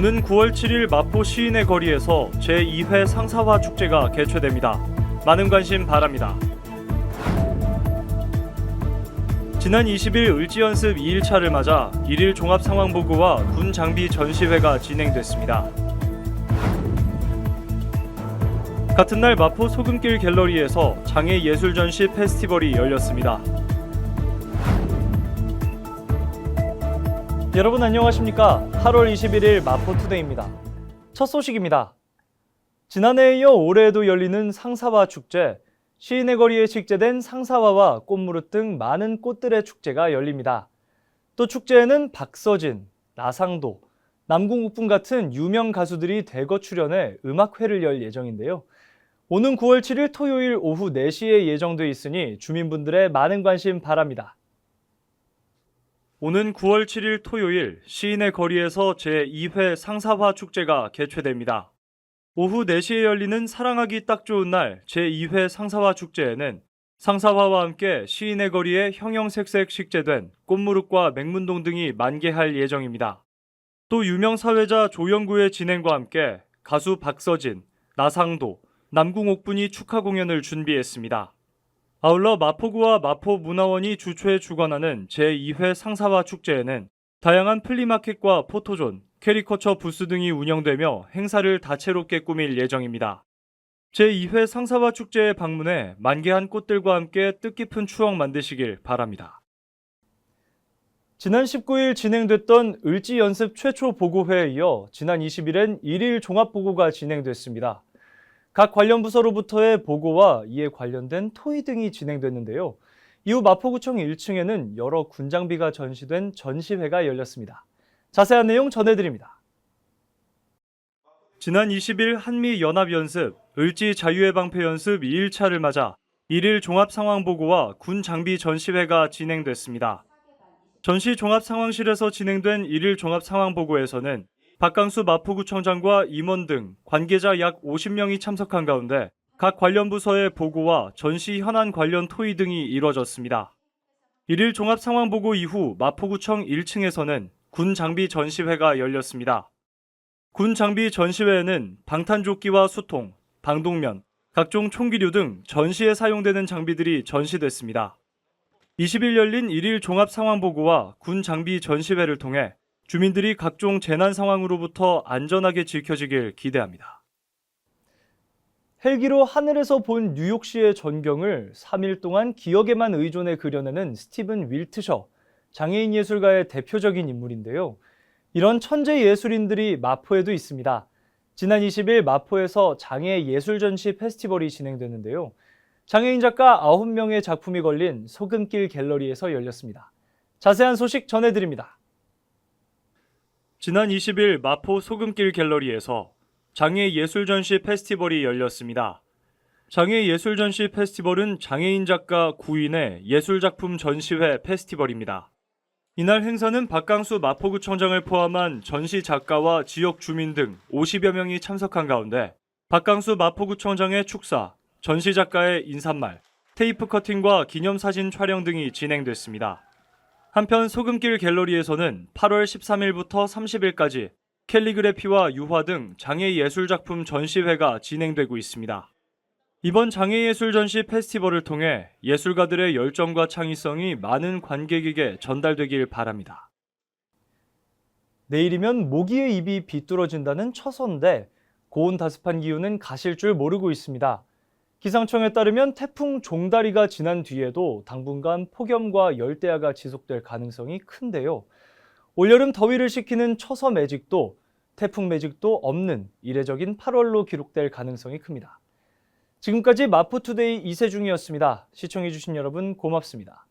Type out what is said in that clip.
오는 9월 7일 마포 시인의 거리에서 제2회 상사화 축제가 개최됩니다. 많은 관심 바랍니다. 지난 20일 을지연습 2일차를 맞아 1일 종합 상황 보고와 군 장비 전시회가 진행됐습니다. 같은 날 마포 소금길 갤러리에서 장애 예술 전시 페스티벌이 열렸습니다. 여러분 안녕하십니까? 8월 21일 마포투데이입니다. 첫 소식입니다. 지난해에 이어 올해에도 열리는 상사화 축제, 시인의 거리에 식재된 상사화와 꽃무릇 등 많은 꽃들의 축제가 열립니다. 또 축제에는 박서진, 나상도, 남궁국분 같은 유명 가수들이 대거 출연해 음악회를 열 예정인데요. 오는 9월 7일 토요일 오후 4시에 예정돼 있으니 주민분들의 많은 관심 바랍니다. 오는 9월 7일 토요일 시인의 거리에서 제2회 상사화 축제가 개최됩니다. 오후 4시에 열리는 사랑하기 딱 좋은 날 제2회 상사화 축제에는 상사화와 함께 시인의 거리에 형형색색 식재된 꽃무릇과 맹문동 등이 만개할 예정입니다. 또 유명 사회자 조영구의 진행과 함께 가수 박서진, 나상도, 남궁옥분이 축하 공연을 준비했습니다. 아울러 마포구와 마포문화원이 주최 주관하는 제2회 상사화 축제에는 다양한 플리마켓과 포토존, 캐리커처 부스 등이 운영되며 행사를 다채롭게 꾸밀 예정입니다. 제2회 상사화 축제에 방문해 만개한 꽃들과 함께 뜻깊은 추억 만드시길 바랍니다. 지난 19일 진행됐던 을지 연습 최초 보고회에 이어 지난 20일엔 1일 종합 보고가 진행됐습니다. 각 관련 부서로부터의 보고와 이에 관련된 토의 등이 진행됐는데요. 이후 마포구청 1층에는 여러 군장비가 전시된 전시회가 열렸습니다. 자세한 내용 전해드립니다. 지난 20일 한미 연합 연습 을지 자유의 방패 연습 2일차를 맞아 1일 종합 상황 보고와 군 장비 전시회가 진행됐습니다. 전시 종합 상황실에서 진행된 1일 종합 상황 보고에서는 박강수 마포구청장과 임원 등 관계자 약 50명이 참석한 가운데 각 관련 부서의 보고와 전시 현안 관련 토의 등이 이뤄졌습니다. 1일 종합 상황 보고 이후 마포구청 1층에서는 군 장비 전시회가 열렸습니다. 군 장비 전시회에는 방탄조끼와 수통, 방독면, 각종 총기류 등 전시에 사용되는 장비들이 전시됐습니다. 20일 열린 1일 종합 상황 보고와 군 장비 전시회를 통해 주민들이 각종 재난 상황으로부터 안전하게 지켜지길 기대합니다. 헬기로 하늘에서 본 뉴욕시의 전경을 3일 동안 기억에만 의존해 그려내는 스티븐 윌트셔, 장애인 예술가의 대표적인 인물인데요. 이런 천재 예술인들이 마포에도 있습니다. 지난 20일 마포에서 장애 예술 전시 페스티벌이 진행됐는데요. 장애인 작가 9명의 작품이 걸린 소금길 갤러리에서 열렸습니다. 자세한 소식 전해드립니다. 지난 20일 마포 소금길 갤러리에서 장애 예술 전시 페스티벌이 열렸습니다. 장애 예술 전시 페스티벌은 장애인 작가 9인의 예술 작품 전시회 페스티벌입니다. 이날 행사는 박강수 마포구청장을 포함한 전시 작가와 지역 주민 등 50여 명이 참석한 가운데 박강수 마포구청장의 축사, 전시 작가의 인사말, 테이프 커팅과 기념사진 촬영 등이 진행됐습니다. 한편 소금길 갤러리에서는 8월 13일부터 30일까지 캘리그래피와 유화 등 장애 예술 작품 전시회가 진행되고 있습니다. 이번 장애 예술 전시 페스티벌을 통해 예술가들의 열정과 창의성이 많은 관객에게 전달되길 바랍니다. 내일이면 모기의 입이 비뚤어진다는 처선데 고온 다습한 기후는 가실 줄 모르고 있습니다. 기상청에 따르면 태풍 종다리가 지난 뒤에도 당분간 폭염과 열대야가 지속될 가능성이 큰데요. 올여름 더위를 식히는 처서 매직도 태풍 매직도 없는 이례적인 8월로 기록될 가능성이 큽니다. 지금까지 마포투데이 이세중이었습니다. 시청해주신 여러분 고맙습니다.